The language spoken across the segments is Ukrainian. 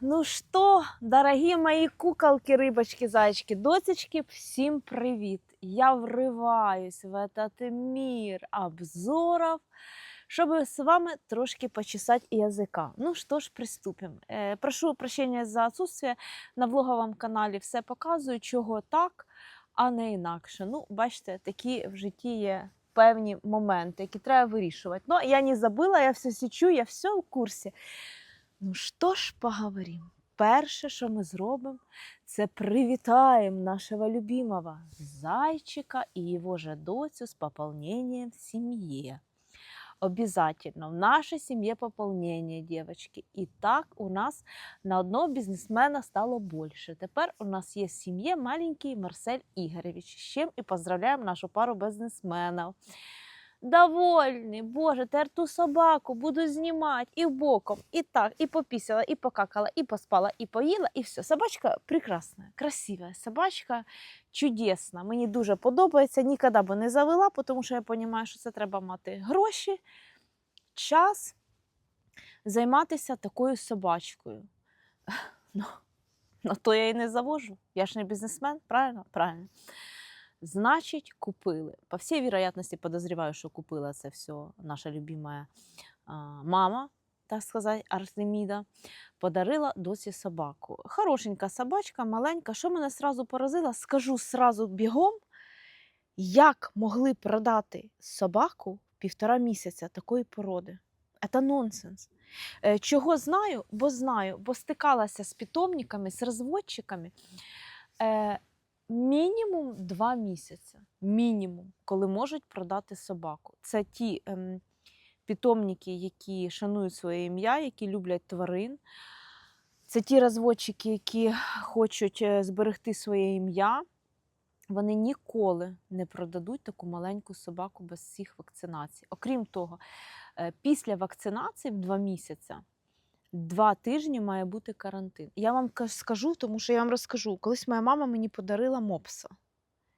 Ну что, дорогі мої куколки, рибочки, зайчики, доцечки, всім привіт! Я вриваюсь в этот мир обзоров, чтобы с вами трошки почесать языка. Ну что ж, приступим. Е, прошу прощения за отсутствие. На влоговому каналі все показую, чого так, а не інакше. Ну, бачите, такі в житті є певні моменти, які треба вирішувати. Ну, я не забыла, я все січу, я все в курсі. Ну що ж поговоримо? Перше, що ми зробимо, це привітаємо нашого любимого зайчика і його же доцю з пополнением в сім'ї. Обязательно в нашей семье пополнение, девочки. І так у нас на одного бізнесмена стало більше. Тепер у нас є в сім'ї маленький Марсель Ігорович. З чим і поздравляємо нашу пару бізнесменів. Довольний, Боже, тепер ту собаку буду знімати і боком, і так, і попісила, і покакала, і поспала, і поїла, і все. Собачка прекрасна, красива, собачка чудесна. Мені дуже подобається. Ніколи би не завела, тому що я розумію, що це треба мати гроші, час займатися такою собачкою. Ну, ну то я і не завожу. Я ж не бізнесмен, правильно? Правильно. Значить, купили. По всій вероятності подозреваю, що купила це все наша любимая мама, так сказати, Артеміда. Подарила досі собаку. Хорошенька собачка, маленька. Що мене сразу поразило, скажу сразу бігом, як могли продати собаку півтора місяця такої породи. Це нонсенс. Е, Чого знаю? Бо знаю, бо стикалася з питомниками, з розводчиками. Мінімум два місяці. Мінімум, коли можуть продати собаку. Це ті ем, питомники, які шанують своє ім'я, які люблять тварин. Це ті розводчики, які хочуть е, зберегти своє ім'я. Вони ніколи не продадуть таку маленьку собаку без всіх вакцинацій. Окрім того, е, після вакцинації в два місяці два тижні має бути карантин. Я вам скажу, тому що я вам розкажу. Колись моя мама мені подарила мопса,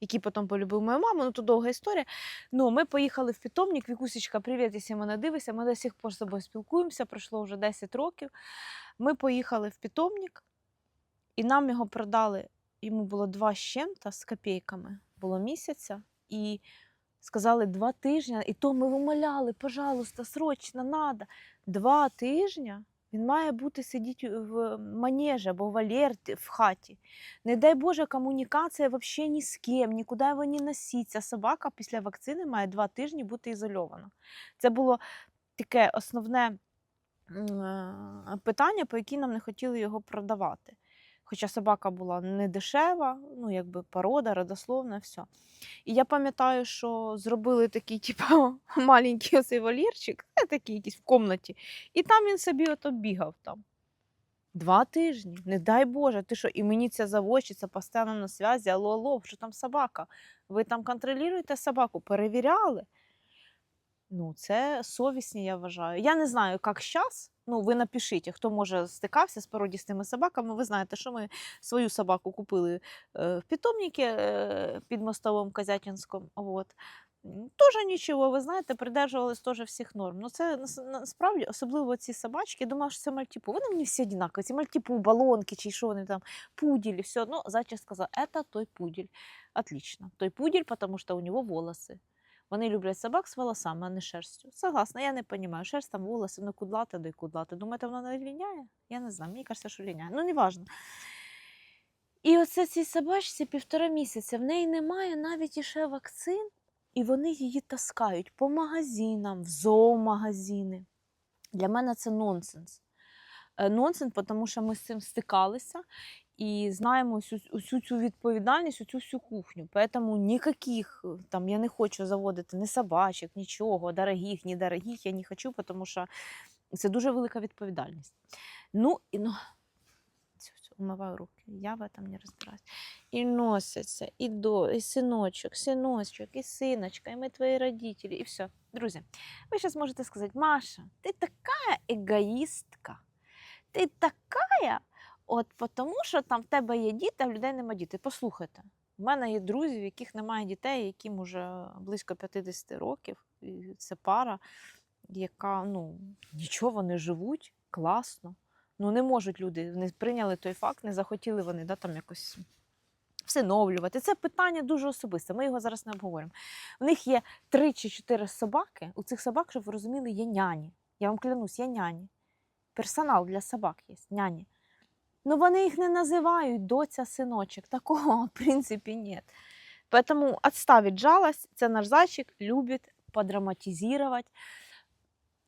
який потім полюбив мою маму. Ну, то довга історія. Ну, ми поїхали в питомник. Вікусечка, привіт, якщо мене дивишся. Ми до сих пор з тобою спілкуємося. Пройшло вже 10 років. Ми поїхали в питомник, і нам його продали. Йому було два з чим-то з копійками. Було місяця. І сказали два тижні. І то ми вимоляли, пожалуйста, срочно, надо. Два тижні він має бути сидіти в манежі або в алерті в хаті. Не дай Боже, комунікація взагалі ні з ким, нікуди його не носіться. Собака після вакцини має два тижні бути ізольована. Це було таке основне е, питання, по якій нам не хотіли його продавати. Хоча собака була не дешева, ну якби порода, родословна, все. І я пам'ятаю, що зробили такий, типу, маленький оцей вольєрчик, е, такий якийсь в комнаті, і там він собі ото бігав там. Два тижні, не дай Боже, ти що, і мені ця заводчиця постійно на зв'язі, алло, алло, що там собака? Ви там контролюєте собаку, перевіряли. Ну, це совісні, я вважаю. Я не знаю, як зараз. Ну, ви напишіть, хто може стикався з породістими собаками. Ви знаєте, що ми свою собаку купили е, в питомнике е, під мостовим Козятинськом. Вот. Тоже нічого, ви знаєте, придержувались теж всіх норм. Ну, це насправді, особливо ці собачки, я думала, що це мальтіпу. Вони мені всі однакові. Ці мальтіпу, балонки чи що вони там, пуділі, все одно. Зайчик сказав, це той пуділь. Отлично. Той пуділь, тому що у нього волоси. Вони люблять собак з волосами, а не шерстю. Согласна, я не розумію. Шерсть там волоси, ну кудлати, да й кудлати. Думаєте, вона не ліняє? Я не знаю. Мені кажеться, що ліняє. Ну, неважно. І оце цій собачці півтора місяця. В неї немає навіть іще вакцин, і вони її таскають по магазинам, в зоомагазини. Для мене це нонсенс. Е, Нонсенс, тому що ми з цим стикалися і знаємо усю, усю цю відповідальність, усю всю кухню. Тому ніяких е, там я не хочу заводити ні собачок, нічого, дорогих, недорогих я не хочу, тому що це дуже велика відповідальність. Ну, і ну, умиваю руки, я в этом не розбираюсь. І носяться, і до, і синочок, синочок, і синочка, і ми твої родителі, і все. Друзі, ви зараз можете сказати, Маша, ти така егоїстка, ти така, от тому що там в тебе є діти, а в людей немає дітей. Послухайте, в мене є друзі, в яких немає дітей, яким уже близько 50 років. І це пара, яка ну, нічого вони живуть класно. Ну не можуть люди, не прийняли той факт, не захотіли вони да, там якось всиновлювати. Це питання дуже особисте. Ми його зараз не обговоримо. У них є три чи чотири собаки. У цих собак, щоб ви розуміли, є няні. Я вам клянусь, є няні. Персонал для собак є, няні. Ну вони їх не називають доця синочок. Такого, в принципі, нет. Поэтому отставить жалость. Це наш зайчик любит подраматизировать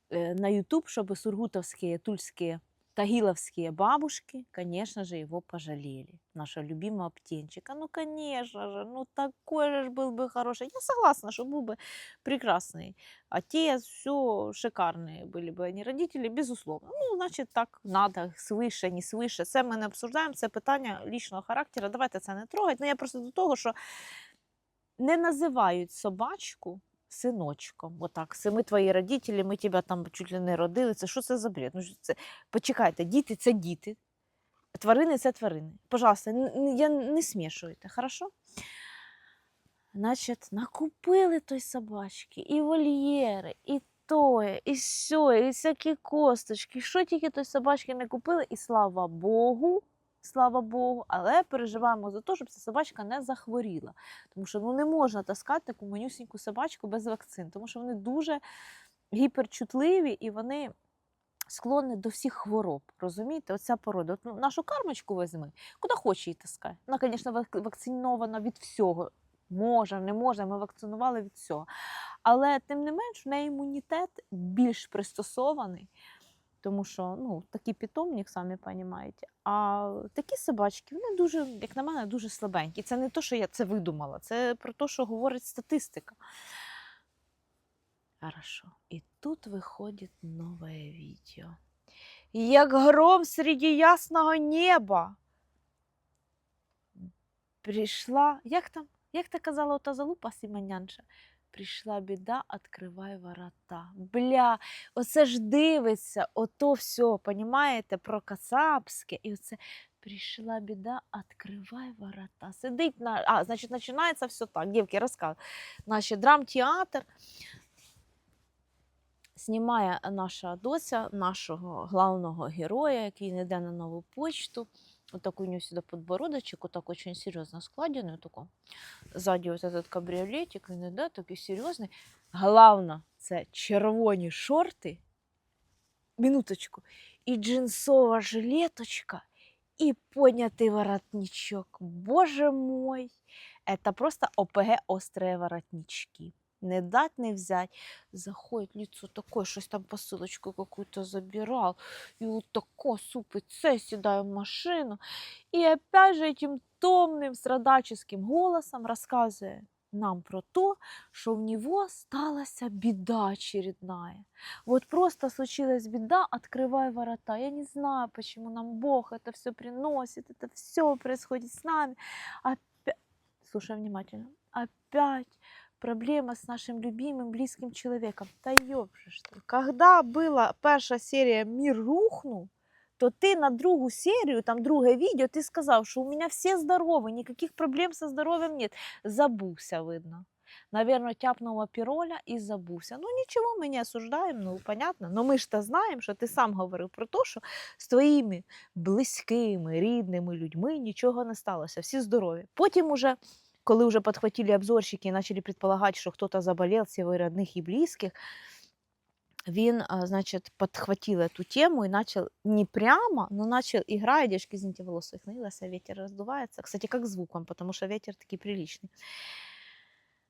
э, на YouTube, чтобы сургутовские, тульские, тагиловские бабушки, конечно же, его пожалели. Нашего любимого птенчика. Ну, конечно же, ну такой же ж был бы хороший. Я согласна, что был бы прекрасный отец, все шикарные были бы они родители, безусловно. Ну, значит, так надо, свише, не свише. Це ми не обсуждаємо, це питання лічного характеру. Давайте це не трогати. Ну, я просто до того, що не називають собачку синочком. Отак, ми твої родителі, ми тебе там чуть ли не родили. Це що це за бред? Ну, це? Почекайте, діти це діти. Тварини це тварини. Пожалуйста, я не смішуйте, хорошо? Значить, накупили той собачки, і вольєри, і тоє, і сьо, і всякі косточки. Що тільки той собачки не купили, і слава Богу, слава Богу, але переживаємо за те, щоб ця собачка не захворіла. Тому що ну, не можна таскати таку манюсіньку собачку без вакцин, тому що вони дуже гіперчутливі і вони склонні до всіх хвороб. Розумієте? Оця порода. От, ну, нашу кармочку візьми, куди хоче її таскай. Вона, звісно, вакцинована від всього. Може, не може, ми вакцинували від всього. Але тим не менш, в неї імунітет більш пристосований, тому що ну, такий питомник, самі розумієте. А такі собачки, вони дуже, як на мене, дуже слабенькі. Це не те, що я це видумала, це про те, що говорить статистика. Хорошо. І тут виходить нове відео. Як гром серед ясного неба. Прийшла, як там, як та казала ота залупа Сімонянша? Прийшла біда, відкривай ворота. Бля, оце ж дивиться, ото все, понімаєте, про Кацапське. І оце прийшла біда, відкривай ворота. Сидить на. А, значить, починається все так. Дівки, розказуй. Значить, драмтеатр. Знімає наша доця нашого главного героя, який йде на нову почту Вот такой у него сюда подбородочек, вот так очень серьезно складенный, такой. Сзади вот этот кабриолетик, він іде, такий серйозний. Головне, це червоні шорти, минуточку, і джинсова жилеточка, і поднятий воротничок. Боже мой, это просто ОПГ острые воротнички. Не дать, не взять. Заходит лицо такое, щось там посылочку какую-то забирал. И вот тако супит, це сідає в машину. И опять же этим томным, страдаческим голосом рассказывает нам про то, что в него сталася беда очередная. Вот просто случилась беда, открывай ворота. Я не знаю, почему нам Бог это все приносит, это все происходит с нами. Опять, слушай внимательно, опять проблема с нашим любимым, близким человеком. Да ёбже что. Когда была перша серия «Мир рухнул», то ти на другу серію, там друге відео, ти сказав, що у мене всі здорові, ніяких проблем зі здоров'ям нет. Забувся, видно. Наверно, тяпнув апіроля і забувся. Ну нічого, ми не осуждаємо, ну понятно. Но ми ж то знаємо, що ти сам говорив про те, що з твоїми близькими, рідними людьми нічого не сталося, всі здорові. Потім уже, коли вже підхватили обзорщики і почали предполагати, що хтось заболів з його родних і близьких, він, а, значит, подхватил эту тему и начал не прямо, но начал играя, девушки, извините, волосы хнылось, а ветер раздувается. Кстати, как звуком, потому что ветер такий приличный.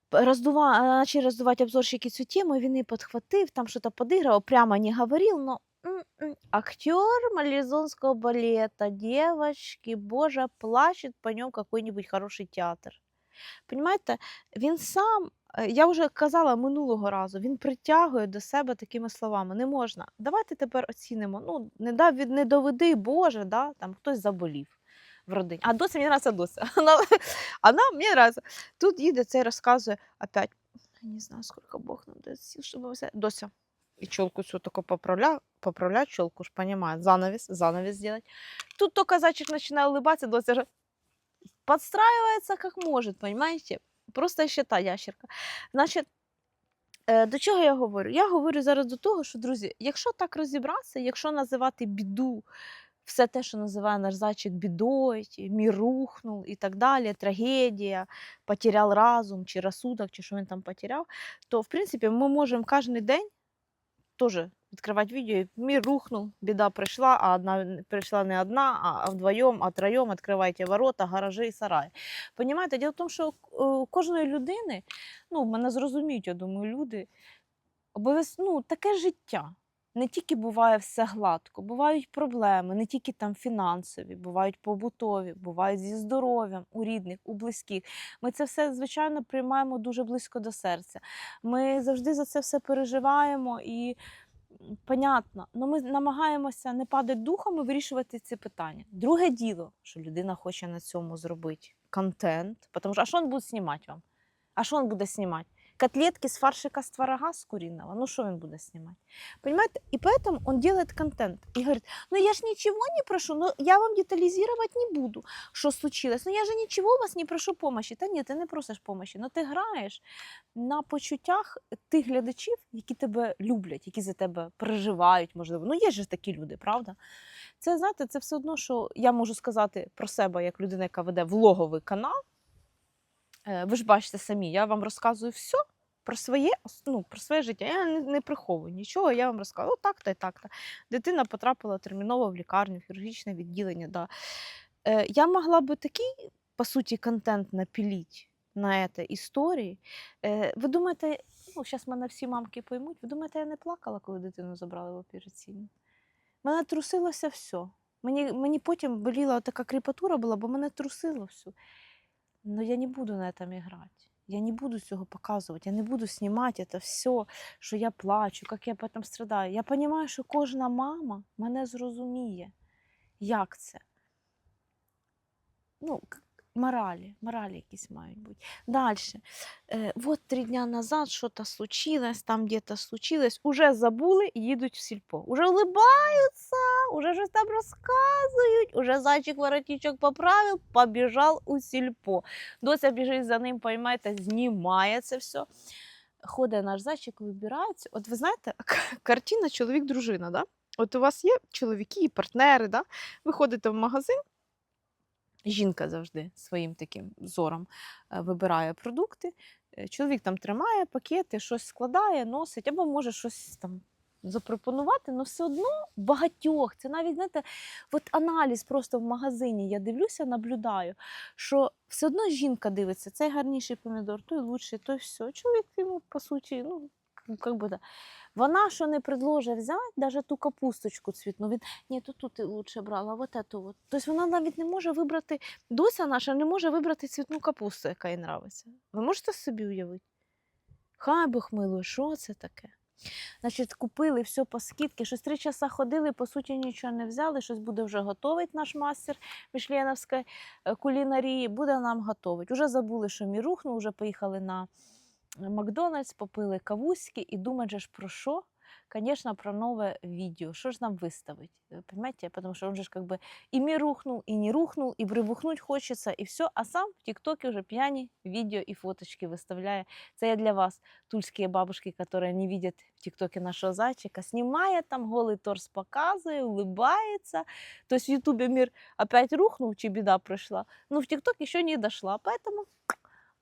П- Раздува... Начали раздувать обзорщики цю тему, він її підхватив, там щось подиграв, прямо не говорил, но м-м, актер малезонского балета, девочки, боже, плачет по ньому какой-нибудь хороший театр. Понимаєте, він сам, е, я вже казала минулого разу, він притягує до себе такими словами. Не можна. Давайте тепер оцінимо. Ну, не, дав, від- не доведи Боже, да, там хтось заболів в родині. А дося мені нравиться дося. Вона, вона мені нравиться. Тут їде це і розказує опять. Я не знаю, сколько Бог нам дає сил, щоб все. Дося. І челку цю таку поправля, поправлять челку, ж понимает, занавес, занавес сделать. Тут только зайчик начинает улыбаться, Дося же подстраивается как может, понимаете? Просто ще та ящерка. Значить, е, до чого я говорю? Я говорю зараз до того, що, друзі, якщо так розібратися, якщо називати біду все те, що називає наш зайчик бідою, мір рухнув і так далі, трагедія, потеряв разум чи розсудок, чи що він там потеряв, то в принципі ми можемо кожен день теж відкривати відео, мір рухнув, біда прийшла, а одна прийшла не одна, а, вдвоєм, а троєм відкривайте ворота, гаражі і сараї. Понімаєте, діло в тому, що е, у кожної людини, ну, мене зрозуміють, я думаю, люди, обов'язково ну, таке життя. Не тільки буває все гладко, бувають проблеми, не тільки там фінансові, бувають побутові, бувають зі здоров'ям у рідних, у близьких. Ми це все, звичайно, приймаємо дуже близько до серця. Ми завжди за це все переживаємо і понятно, але ми намагаємося не падати духом і вирішувати ці питання. Друге діло, що людина хоче на цьому зробити контент, тому що а що він буде знімати вам? А що він буде знімати? Котлетки с фаршика с творога с куриного. Ну, что он будет снимать? Понимаете? И поэтому он делает контент. И говорит, ну я ж ничего не прошу, но я вам детализировать не буду, что случилось. Ну я же ничего у вас не прошу помощи. Та ні, ти не просиш помощі, но ти граєш на почуттях тих глядачів, які тебе люблять, які за тебе переживають, можливо. Ну є ж такі люди, правда? Це, знаєте, це все одно, що я можу сказати про себе як людина, яка веде влоговий канал. Е, Ви ж бачите самі, я вам розказую все про своє, ну, про своє життя. Я не, не приховую нічого, я вам розказую, так-то і так-то. Дитина потрапила терміново в лікарню, хірургічне відділення. Да. Е, я могла би такий, по суті, контент напіліть на це історії. Е, ви думаєте, ну, зараз мене всі мамки поймуть, ви думаєте, я не плакала, коли дитину забрали в операційну? Мене трусилося все. Мені, мені потім боліла така кріпатура була, бо мене трусило все. Но я не буду на этом играть. Я не буду цього показувати, я не буду знімати це все, що я плачу, як я потім страдаю. Я розумію, що кожна мама мене зрозуміє, як це. Ну, моралі, моралі якісь мають бути. Далі. Е, вот три дня назад що-то случилось, там где-то случилось, уже забули і їдуть в сільпо. Уже улыбаються, уже щось там розказують, уже зайчик воротичок поправив, побіжав у сільпо. Доця біжить за ним, поймаєте, знімає це все. Ходить наш зайчик, вибирається. От ви знаєте, картина чоловік-дружина, да? От у вас є чоловіки, партнери, да? ви ходите в магазин, жінка завжди своїм таким зором е, вибирає продукти. Е, Чоловік там тримає пакети, щось складає, носить, або може щось там запропонувати, але все одно багатьох. Це навіть, знаєте, от аналіз просто в магазині. Я дивлюся, наблюдаю, що все одно жінка дивиться, цей гарніший помідор, той лучший, той все. Чоловік йому, по суті, ну, як би, да. Вона що не предложить взяти, навіть ту капусточку цвітну, він ні, то тут ти лучше брала, вот эту от. Тобто вона навіть не може вибрати, дося наша не може вибрати цвітну капусту, яка їй нравиться. Ви можете собі уявити? Хай Бог милує, що це таке? Значить, купили все по скидці, щось три часа ходили, по суті, нічого не взяли, щось буде вже готовить наш мастер Мішленовської е, кулінарії, буде нам готовить. Уже забули, що мій рухнув, вже поїхали на Макдональдс, попили кавуськи і думать же ж про що? Конечно, про нове відео. Що ж нам виставить? Э, Понимаете? Потому что он же ж как бы и мир рухнул, и не рухнул, и прибухнуть хочется, и все. А сам в ТикТоке уже пьяни видео и фоточки выставляє. Це я для вас, тульські бабушки, которые не видят в ТикТоке нашего зайчика. Снимает там голый торс, показывает, улыбается. То есть в Ютубе мир опять рухнул, чи беда пришла. Но в ТикТок еще не дошла, поэтому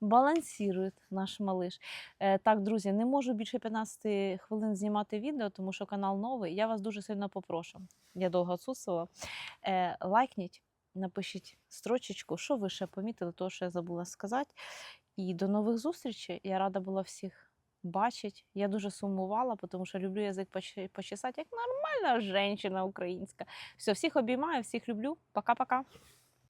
балансирує наш малиш. Е, так, друзі, не можу більше 15 хвилин знімати відео, тому що канал новий. Я вас дуже сильно попрошу. Я довго відсутствувала. Е, лайкніть, напишіть строчечку, що ви ще помітили, того, що я забула сказати. І до нових зустрічей. Я рада була всіх бачити. Я дуже сумувала, тому що люблю язик почесати, як нормальна жінка українська. Все, всіх обіймаю, всіх люблю. Пока-пока.